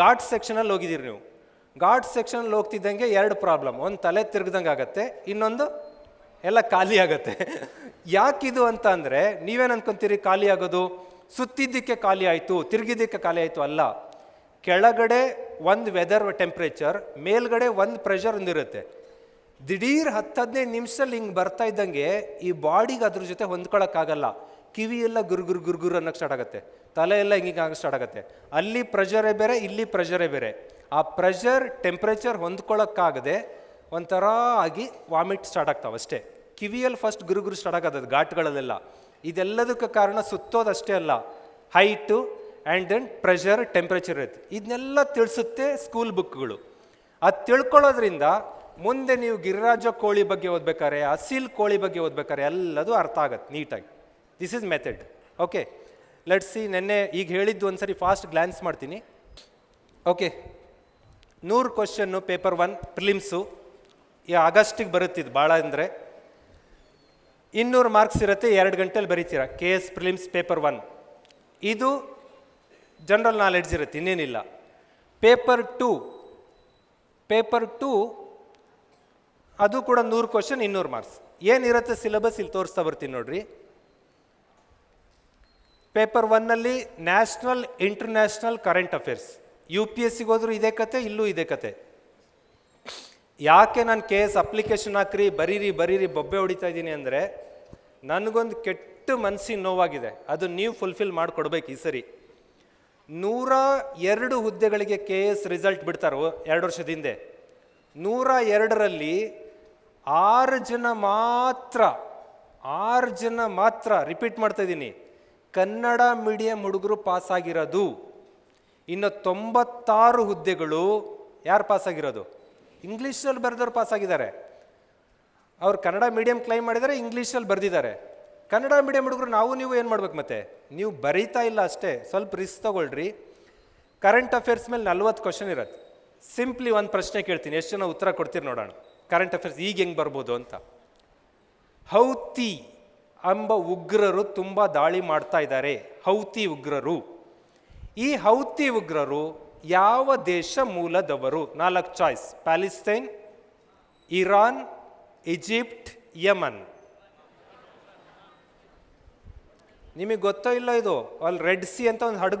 ಘಾಟ್ ಸೆಕ್ಷನಲ್ಲಿ ಹೋಗಿದ್ದೀರಿ ನೀವು. ಘಾಟ್ ಸೆಕ್ಷನಲ್ಲಿ ಹೋಗ್ತಿದ್ದಂಗೆ ಎರಡು ಪ್ರಾಬ್ಲಮ್ ಒಂದು ತಲೆ ತಿರ್ಗ್ದಂಗೆ ಆಗುತ್ತೆ, ಇನ್ನೊಂದು ಎಲ್ಲ ಖಾಲಿ ಆಗತ್ತೆ. ಯಾಕಿದು ಅಂತ ಅಂದರೆ, ನೀವೇನು ಅನ್ಕೊಂತೀರಿ ಖಾಲಿ ಆಗೋದು? ಸುತ್ತಿದ್ದಕ್ಕೆ ಖಾಲಿ ಆಯಿತು, ತಿರುಗಿದ್ದಕ್ಕೆ ಖಾಲಿ ಆಯಿತು ಅಲ್ಲ. ಕೆಳಗಡೆ ಒಂದು ವೆದರ್ ಟೆಂಪ್ರೇಚರ್ ಮೇಲ್ಗಡೆ ಒಂದು ಪ್ರೆಷರ್ ಒಂದಿರುತ್ತೆ ದಿಢೀರ್ ಹತ್ತು ಹದಿನೈದು ನಿಮಿಷದಲ್ಲಿ ಹಿಂಗೆ ಬರ್ತಾ ಇದ್ದಂಗೆ ಈ ಬಾಡಿಗೆ ಅದ್ರ ಜೊತೆ ಹೊಂದ್ಕೊಳಕ್ಕಾಗಲ್ಲ. ಕಿವಿ ಎಲ್ಲ ಗುರುಗುರು ಗುರು ಅನ್ನೋಕ್ಕೆ ಸ್ಟಾರ್ಟ್ ಆಗುತ್ತೆ. ತಲೆ ಎಲ್ಲ ಹಿಂಗೆ ಆಗಕ್ಕೆ ಸ್ಟಾರ್ಟ್ ಆಗುತ್ತೆ. ಅಲ್ಲಿ ಪ್ರೆಷರೇ ಬೇರೆ, ಇಲ್ಲಿ ಪ್ರೆಷರೇ ಬೇರೆ. ಆ ಪ್ರೆಷರ್ ಟೆಂಪ್ರೇಚರ್ ಹೊಂದ್ಕೊಳ್ಳೋಕ್ಕಾಗದೆ ಒಂಥರ ಆಗಿ ವಾಮಿಟ್ ಸ್ಟಾರ್ಟ್ ಆಗ್ತಾವೆ ಅಷ್ಟೇ. ಕಿವಿಯಲ್ಲಿ ಫಸ್ಟ್ ಗುರುಗುರು ಗುರು ಸ್ಟಾರ್ಟ್ ಆಗೋದು ಘಾಟ್ಗಳಲ್ಲೆಲ್ಲ. ಇದೆಲ್ಲದಕ್ಕೆ ಕಾರಣ ಸುತ್ತೋದಷ್ಟೇ ಅಲ್ಲ. Height and then pressure temperature ಇರುತ್ತೆ. ಇದನ್ನೆಲ್ಲ ತಿಳಿಸುತ್ತೆ ಸ್ಕೂಲ್ ಬುಕ್ಗಳು ಅದು ತಿಳ್ಕೊಳ್ಳೋದ್ರಿಂದ ಮುಂದೆ ನೀವು ಗಿರಿರಾಜ ಕೋಳಿ ಬಗ್ಗೆ ಓದ್ಬೇಕಾರೆ ಅಸೀಲ್ ಕೋಳಿ ಬಗ್ಗೆ ಓದ್ಬೇಕಾರೆ ಎಲ್ಲದೂ ಅರ್ಥ ಆಗತ್ತೆ ನೀಟಾಗಿ. This is method okay let's see ನೆನ್ನೆ ಈಗ ಹೇಳಿದ್ದು ಒಂದ್ಸರಿ ಫಾಸ್ಟ್ ಗ್ಲ್ಯಾನ್ಸ್ ಮಾಡ್ತೀನಿ. ಓಕೆ ನೂರು ಕ್ವಶನ್ನು ಪೇಪರ್ ಒನ್ ಪ್ರಿಲಿಮ್ಸು ಈ ಆಗಸ್ಟಿಗೆ ಬರುತ್ತಿದ್ದು ಭಾಳ ಅಂದರೆ. ಇನ್ನೂರು ಮಾರ್ಕ್ಸ್ ಇರುತ್ತೆ, ಎರಡು ಗಂಟೆಯಲ್ಲಿ ಬರೀತೀರ? K S prelims paper one ಇದು ಜನರಲ್ ನಾಲೆಡ್ಜ್ ಇರುತ್ತೆ, ಇನ್ನೇನಿಲ್ಲ. ಪೇಪರ್ ಟೂ ಪೇಪರ್ ಟೂ ಅದು ಕೂಡ ನೂರು ಕ್ವಶನ್ ಇನ್ನೂರು ಮಾರ್ಕ್ಸ್ ಏನಿರುತ್ತೆ ಸಿಲೆಬಸ್ ಇಲ್ಲಿ ತೋರಿಸ್ತಾ ಬರ್ತೀನಿ ನೋಡ್ರಿ. ಪೇಪರ್ ಒನ್ನಲ್ಲಿ national international current affairs. U P S ಸಿಗೋದ್ರು ಇದೇ ಕತೆ, ಇಲ್ಲೂ ಇದೇ ಕತೆ. ಯಾಕೆ ನಾನು ಕೆ ಎಸ್ ಅಪ್ಲಿಕೇಶನ್ ಹಾಕ್ರಿ, ಬರೀರಿ ಬರೀರಿ, ಬೊಬ್ಬೆ ಹೊಡಿತಾ ಇದ್ದೀನಿ ಅಂದರೆ ನನಗೊಂದು ಕೆಟ್ಟ ಮನಸ್ಸಿನ ನೋವಾಗಿದೆ. ಅದು ನೀವು ಫುಲ್ಫಿಲ್ ಮಾಡಿಕೊಡ್ಬೇಕು ಈ ಸರಿ. ನೂರ ಎರಡು ಹುದ್ದೆಗಳಿಗೆ ಕೆ ಎಸ್ ರಿಸಲ್ಟ್ ಬಿಡ್ತಾರೋ, ಎರಡು ವರ್ಷದ ಹಿಂದೆ. ನೂರ ಎರಡರಲ್ಲಿ ಆರು ಜನ ಮಾತ್ರ, ಆರು ಜನ ಮಾತ್ರ ರಿಪೀಟ್ ಮಾಡ್ತಾ ಇದ್ದೀನಿ. ಕನ್ನಡ ಮೀಡಿಯಂ ಹುಡುಗರು ಪಾಸಾಗಿರೋದು. ಇನ್ನು ತೊಂಬತ್ತಾರು ಹುದ್ದೆಗಳು ಯಾರು ಪಾಸಾಗಿರೋದು? ಇಂಗ್ಲೀಷಲ್ಲಿ ಬರೆದವ್ರು ಪಾಸಾಗಿದ್ದಾರೆ. ಅವ್ರು ಕನ್ನಡ ಮೀಡಿಯಂ ಕ್ಲೈಮ್ ಮಾಡಿದರೆ ಇಂಗ್ಲೀಷಲ್ಲಿ ಬರೆದಿದ್ದಾರೆ. ಕನ್ನಡ ಮೀಡಿಯಂ ಹುಡುಗರು ನಾವು ನೀವು ಏನು ಮಾಡ್ಬೇಕು ಮತ್ತೆ? ನೀವು ಬರೀತಾ ಇಲ್ಲ ಅಷ್ಟೇ, ಸ್ವಲ್ಪ ರಿಸ್ಕ್ ತೊಗೊಳ್ರಿ. ಕರೆಂಟ್ ಅಫೇರ್ಸ್ ಮೇಲೆ ನಲ್ವತ್ತು ಕ್ವಶನ್ ಇರುತ್ತೆ. ಸಿಂಪ್ಲಿ ಒಂದು ಪ್ರಶ್ನೆ ಕೇಳ್ತೀನಿ, ಎಷ್ಟು ಜನ ಉತ್ತರ ಕೊಡ್ತೀರಿ ನೋಡೋಣ. ಕರೆಂಟ್ ಅಫೇರ್ಸ್ ಈಗ ಹೆಂಗೆ ಬರ್ಬೋದು ಅಂತ. ಹೌತಿ. ಎಂಬ ಉಗ್ರರು ತುಂಬ ದಾಳಿ ಮಾಡ್ತಾ ಇದ್ದಾರೆ, ಹೌತಿ ಉಗ್ರರು. ಈ ಹೌತಿ ಉಗ್ರರು ಯಾವ ದೇಶ ಮೂಲದವರು? ನಾಲ್ಕು choices Palestine Iran Egypt Yemen ನಿಮಗೆ ಗೊತ್ತೋ ಇಲ್ಲ ಇದು? ಅಲ್ಲಿ ರೆಡ್ ಸಿ ಅಂತ ಒಂದು ಹಡಗು